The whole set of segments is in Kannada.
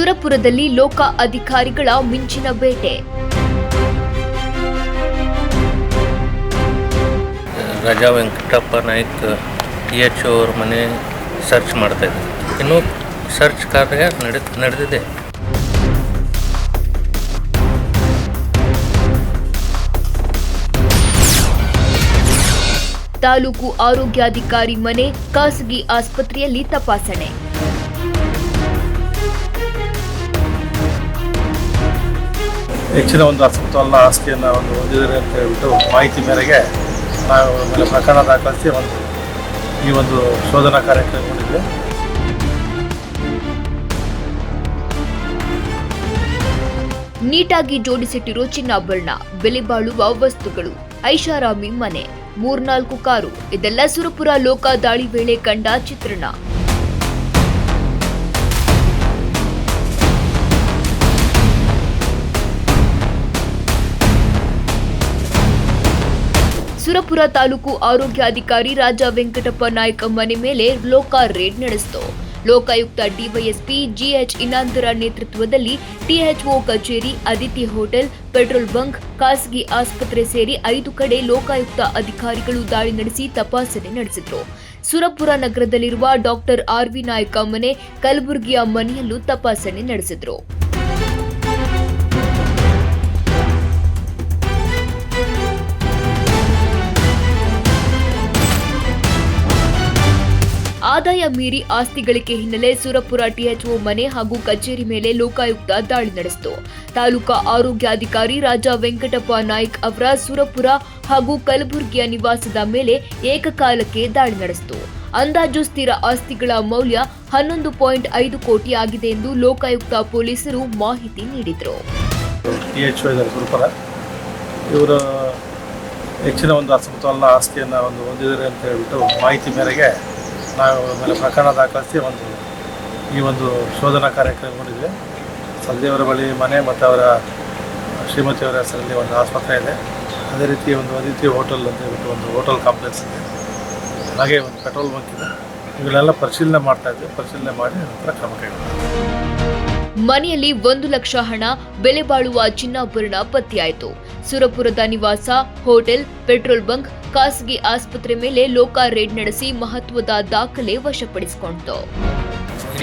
ಸುರಪುರದಲ್ಲಿ ಲೋಕ ಅಧಿಕಾರಿಗಳ ಮಿಂಚಿನ ಬೇಟೆ. ರಾಜಾ ವೆಂಕಟಪ್ಪ ನಾಯ್ಕ ಟಿ ಎಚ್ ಅವ್ರ ಮನೆ ಸರ್ಚ್ ಮಾಡ್ತಾ ಇನ್ನು ಇನ್ನೂ ಸರ್ಚ್ ಕಾರ್ಯ ನಡೆ ನಡೆದಿದೆ. ತಾಲೂಕು ಆರೋಗ್ಯಾಧಿಕಾರಿ ಮನೆ ಖಾಸಗಿ ಆಸ್ಪತ್ರೆಯಲ್ಲಿ ತಪಾಸಣೆ. ಹೆಚ್ಚಿನ ಒಂದು ಅಸಮತೋಲನ ಆಸ್ತಿಯನ್ನು ಒಂದು ಹೊಂದಿದ್ದಾರೆ ಅಂತ ಹೇಳ್ಬಿಟ್ಟು ಮಾಹಿತಿ ಮೇರೆಗೆ ನಾವು ಮೇಲೆ ಪ್ರಕರಣ ದಾಖಲಿಸಿ ಒಂದು ಈ ಒಂದು ಶೋಧನಾ ಕಾರ್ಯ ಕೈಗೊಂಡಿದ್ವಿ ನೀಟಾಗಿ ಜೋಡಿಸಿಟ್ಟಿರೋ ಚಿನ್ನಾಭರಣ, ಬೆಲೆ ಬಾಳುವ ವಸ್ತುಗಳು, ಐಷಾರಾಮಿ ಮನೆ, ಮೂರ್ನಾಲ್ಕು ಕಾರು, ಇದೆಲ್ಲ ಸುರಪುರ ಲೋಕ ದಾಳಿ ವೇಳೆ ಕಂಡ ಚಿತ್ರಣ. ಸುರಪುರ ತಾಲೂಕು ಆರೋಗ್ಯಾಧಿಕಾರಿ ರಾಜ ವೆಂಕಟಪ್ಪ ನಾಯ್ಕ ಮನೆ ಮೇಲೆ ಲೋಕಾ ರೇಡ್ ನಡೆಸಿತು. ಲೋಕಾಯುಕ್ತ ಡಿವೈಎಸ್ಪಿ ಜಿಎಚ್ ಇನಾಂದರ ನೇತೃತ್ವದಲ್ಲಿ ಟಿಎಚ್ಒ ಕಚೇರಿ, ಅದಿತಿ ಹೋಟೆಲ್, ಪೆಟ್ರೋಲ್ ಬಂಕ್, ಖಾಸಗಿ ಆಸ್ಪತ್ರೆ ಸೇರಿ ಐದು ಕಡೆ ಲೋಕಾಯುಕ್ತ ಅಧಿಕಾರಿಗಳು ದಾಳಿ ನಡೆಸಿ ತಪಾಸಣೆ ನಡೆಸಿದ್ರು. ಸುರಪುರ ನಗರದಲ್ಲಿರುವ ಡಾಕ್ಟರ್ ಆರ್ವಿ ನಾಯ್ಕ ಮನೆ ಕಲಬುರಗಿಯ ಮನೆಯಲ್ಲೂ ತಪಾಸಣೆ ನಡೆಸಿದ್ರು. ಆದಾಯ ಮೀರಿ ಆಸ್ತಿ ಗಳಿಕೆ ಹಿನ್ನೆಲೆ ಸುರಪುರ ಟಿಎಚ್ಒ ಮನೆ ಹಾಗೂ ಕಚೇರಿ ಮೇಲೆ ಲೋಕಾಯುಕ್ತ ದಾಳಿ ನಡೆಸಿತು. ತಾಲೂಕಾ ಆರೋಗ್ಯಾಧಿಕಾರಿ ರಾಜಾ ವೆಂಕಟಪ್ಪ ನಾಯ್ಕ್ ಅವರ ಸುರಪುರ ಹಾಗೂ ಕಲಬುರಗಿಯ ನಿವಾಸದ ಮೇಲೆ ಏಕಕಾಲಕ್ಕೆ ದಾಳಿ ನಡೆಸಿತು. ಅಂದಾಜು ಸ್ಥಿರ ಆಸ್ತಿಗಳ ಮೌಲ್ಯ ಹನ್ನೊಂದು ಪಾಯಿಂಟ್ ಐದು ಕೋಟಿ ಆಗಿದೆ ಎಂದು ಲೋಕಾಯುಕ್ತ ಪೊಲೀಸರು ಮಾಹಿತಿ ನೀಡಿದರು. ಹೆಚ್ಚಿನ ಒಂದು ಅಸಮತೋಲನ ಆಸ್ತಿಯನ್ನು ಒಂದು ಹೊಂದಿದ್ದಾರೆ ಅಂತ ಹೇಳ್ಬಿಟ್ಟು ಮಾಹಿತಿ ಮೇರೆಗೆ ನಾವು ಮೇಲೆ ಪ್ರಕರಣ ದಾಖಲಿಸಿ ಒಂದು ಈ ಒಂದು ಶೋಧನಾ ಕಾರ್ಯಕ್ರಮ ಮಾಡಿದ್ವಿ. ಸಲ್ದೇವರ ಬಳಿ ಮನೆ ಮತ್ತು ಅವರ ಶ್ರೀಮತಿಯವರ ಹೆಸರಲ್ಲಿ ಒಂದು ಆಸ್ಪತ್ರೆ ಇದೆ. ಅದೇ ರೀತಿ ಒಂದು ಅದಿತಿ ಹೋಟೆಲ್ ಅಂತ ಹೇಳ್ಬಿಟ್ಟು ಒಂದು ಹೋಟೆಲ್ ಕಾಂಪ್ಲೆಕ್ಸ್ ಇದೆ. ಹಾಗೆ ಒಂದು ಪೆಟ್ರೋಲ್ ಬಂಕ್ ಇದೆ. ಇವುಗಳೆಲ್ಲ ಪರಿಶೀಲನೆ ಮಾಡ್ತಾ ಇದ್ವಿ. ಪರಿಶೀಲನೆ ಮಾಡಿ ನಂತರ ಕ್ರಮ ಮನೆಯಲ್ಲಿ ಒಂದು ಲಕ್ಷ ಹಣ, ಬೆಲೆ ಬಾಳುವ ಚಿನ್ನಾಭರಣ ಪತ್ತೆಯಾಯಿತು. ಸುರಪುರದ ನಿವಾಸ, ಹೋಟೆಲ್, ಪೆಟ್ರೋಲ್ ಬಂಕ್ ಖಾಸಗಿ ಆಸ್ಪತ್ರೆ ಮೇಲೆ ಲೋಕಾ ರೇಡ್ ನಡೆಸಿ ಮಹತ್ವದ ದಾಖಲೆ ವಶಪಡಿಸಿಕೊಂಡಿತು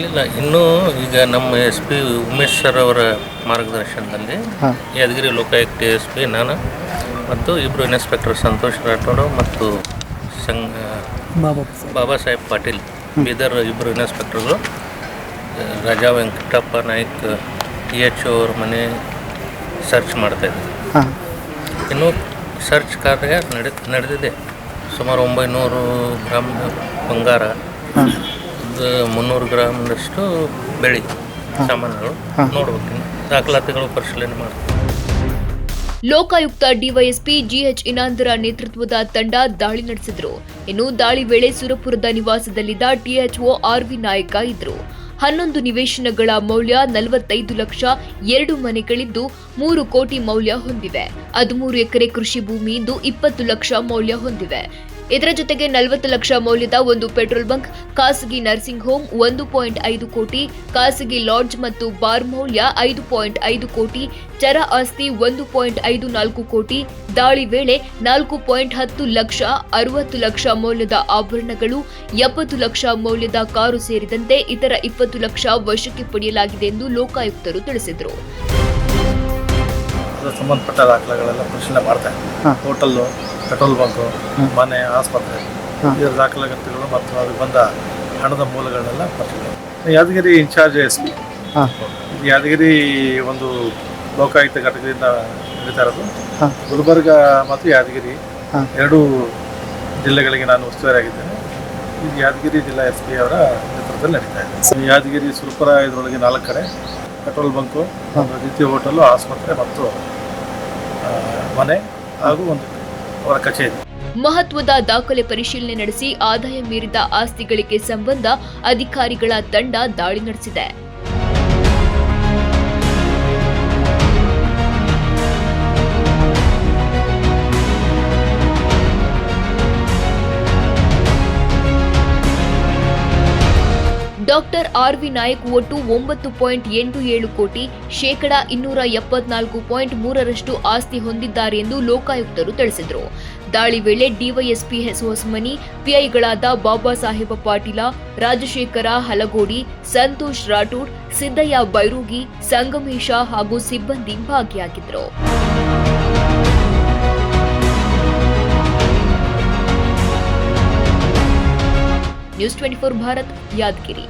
ಇಲ್ಲ ಇನ್ನೂ ಈಗ ನಮ್ಮ ಎಸ್ ಪಿ ಉಮೇಶ್ ಸರ್ ಅವರ ಮಾರ್ಗದರ್ಶನದಲ್ಲಿ ಯಾದಗಿರಿ ಲೋಕಾಯುಕ್ತ ಎಸ್ ಪಿ ನಾನು ಮತ್ತು ಇಬ್ಬರು ಇನ್ಸ್ಪೆಕ್ಟರ್ ಸಂತೋಷ್ ರಾಠೋಡ್ ಮತ್ತು ಸಂಘ ಬಾಬಾ ಸಾಹೇಬ್ ಪಾಟೀಲ್ ಬೀದರ್ ಇಬ್ಬರು ಇನ್ಸ್ಪೆಕ್ಟರ್ಗಳು ರಾಜಾ ವೆಂಕಟಪ್ಪ ನಾಯ್ಕ್ ಇ ಎಚ್ ಅವ್ರ ಮನೆ ಸರ್ಚ್ ಮಾಡ್ತಾ ಇನ್ನು ಇನ್ನೂ ಸರ್ಚ್ ಕಾರ್ಯ ನಡೆ ನಡೆದಿದೆ. ಸುಮಾರು ಒಂಬೈನೂರು ಗ್ರಾಮ್ ಬಂಗಾರ. ಮುನ್ನೂರು ಗ್ರಾಮ್ನಷ್ಟು ಬೆಳಿ ಸಾಮಾನುಗಳು ನೋಡ್ಬೇಕು ದಾಖಲಾತಿಗಳು ಪರಿಶೀಲನೆ ಮಾಡ್ತೀವಿ. ಲೋಕಾಯುಕ್ತ ಡಿವೈಎಸ್ಪಿ ಜಿಎಚ್ ಇನಾಂದರ ನೇತೃತ್ವದ ತಂಡ ದಾಳಿ ನಡೆಸಿದ್ರು. ಇನ್ನು ದಾಳಿ ವೇಳೆ ಸುರಪುರದ ನಿವಾಸದಲ್ಲಿದ್ದ ಟಿಎಚ್ಒ ಆರ್ವಿ ನಾಯಕ ಇದ್ರು. ಹನ್ನೊಂದು ನಿವೇಶನಗಳ ಮೌಲ್ಯ ನಲವತ್ತೈದು ಲಕ್ಷ ಎರಡು ಮನೆಗಳಿದ್ದು ಮೂರು ಕೋಟಿ ಮೌಲ್ಯ ಹೊಂದಿವೆ. ಹದಿಮೂರು ಎಕರೆ ಕೃಷಿ ಭೂಮಿ ಇದ್ದು ಇಪ್ಪತ್ತು ಲಕ್ಷ ಮೌಲ್ಯ ಹೊಂದಿವೆ. ಇದರ ಜೊತೆಗೆ ನಲವತ್ತು ಲಕ್ಷ ಮೌಲ್ಯದ ಒಂದು ಪೆಟ್ರೋಲ್ ಬಂಕ್, ಖಾಸಗಿ ನರ್ಸಿಂಗ್ ಹೋಮ್ ಒಂದು ಪಾಯಿಂಟ್ ಐದು ಕೋಟಿ, ಖಾಸಗಿ ಲಾಡ್ಜ್ ಮತ್ತು ಬಾರ್ ಮೌಲ್ಯ ಐದು ಪಾಯಿಂಟ್ ಐದು ಕೋಟಿ, ಚರ ಆಸ್ತಿ ಒಂದು ಪಾಯಿಂಟ್ ಐದು ನಾಲ್ಕು ಕೋಟಿ, ದಾಳಿ ವೇಳೆ ನಾಲ್ಕು ಪಾಯಿಂಟ್ ಹತ್ತು ಲಕ್ಷ ಅರವತ್ತು ಲಕ್ಷ ಮೌಲ್ಯದ ಆಭರಣಗಳು, ಎಪ್ಪತ್ತು ಲಕ್ಷ ಮೌಲ್ಯದ ಕಾರು ಸೇರಿದಂತೆ ಇತರ ಇಪ್ಪತ್ತು ಲಕ್ಷ ವಶಕ್ಕೆ ಪಡೆಯಲಾಗಿದೆ ಎಂದು ಲೋಕಾಯುಕ್ತರು ತಿಳಿಸಿದರು. ಅದರ ಸಂಬಂಧಪಟ್ಟ ದಾಖಲೆಗಳೆಲ್ಲ ಪರಿಶೀಲನೆ ಮಾಡ್ತಾ ಹೋಟೆಲ್ಲು ಪೆಟ್ರೋಲ್ ಬಂಕು ಮನೆ ಆಸ್ಪತ್ರೆ ಇದರ ದಾಖಲಾತಿಗಳು ಮತ್ತು ಅದಕ್ಕೆ ಬಂದ ಹಣದ ಮೂಲಗಳನ್ನೆಲ್ಲ ಪರಿಶೀಲನೆ Yadgir incharge S P. Yadgir ಒಂದು ಲೋಕಾಯುಕ್ತ ಘಟಕದಿಂದ ನಡೀತಾ ಇರೋದು. ಗುಲ್ಬರ್ಗ ಮತ್ತು ಯಾದಗಿರಿ ಎರಡೂ ಜಿಲ್ಲೆಗಳಿಗೆ ನಾನು ಉಸ್ತುವಾರಿಯಾಗಿದ್ದೇನೆ ಇದು ಯಾದಗಿರಿ ಜಿಲ್ಲಾ ಎಸ್ ಪಿ ಅವರ ನೇತೃತ್ವದಲ್ಲಿ ನಡೀತಾ ಇದೆ. ಯಾದಗಿರಿ ಸುರಪುರ ಇದರೊಳಗೆ ನಾಲ್ಕು ಕಡೆ. ಪೆಟ್ರೋಲ್ ಬಂಕು ಒಂದು ಹೋಟೆಲ್ ಹೋಟೆಲು, ಆಸ್ಪತ್ರೆ ಮತ್ತು ಮನೆ ಹಾಗೂ ಒಂದು ಅವರ ಕಚೇರಿ. ಮಹತ್ವದ ದಾಖಲೆ ಪರಿಶೀಲನೆ ನಡೆಸಿ ಆದಾಯ ಮೀರಿದ ಆಸ್ತಿಗಳಿಗೆ ಸಂಬಂಧ ಅಧಿಕಾರಿಗಳ ತಂಡ ದಾಳಿ ನಡೆಸಿದೆ. ಡಾಕ್ಟರ್ ಆರ್ ವಿ ನಾಯಕ್ ಒಟ್ಟು ಒಂಬತ್ತು ಪಾಯಿಂಟ್ ಎಂಟು ಏಳು ಕೋಟಿ, ಶೇಕಡ ಇನ್ನೂರ ಎಪ್ಪತ್ನಾಲ್ಕು ಪಾಯಿಂಟ್ ಮೂರರಷ್ಟು ಆಸ್ತಿ ಹೊಂದಿದ್ದಾರೆ ಎಂದು ಲೋಕಾಯುಕ್ತರು ತಿಳಿಸಿದರು. ದಾಳಿ ವೇಳೆ ಡಿವೈಎಸ್ಪಿ ಹೊಸಮನಿ, ಪಿಐಗಳಾದ ಬಾಬಾ ಸಾಹೇಬ ಪಾಟೀಲ, ರಾಜಶೇಖರ ಹಲಗೋಡಿ, ಸಂತೋಷ್ ರಾಠೋಡ್, ಸಿದ್ದಯ್ಯ ಬೈರೂಗಿ, ಸಂಗಮೇಶ ಹಾಗೂ ಸಿಬ್ಬಂದಿ ಭಾಗಿಯಾಗಿದ್ದರು news twenty four Bharat, Yadgir.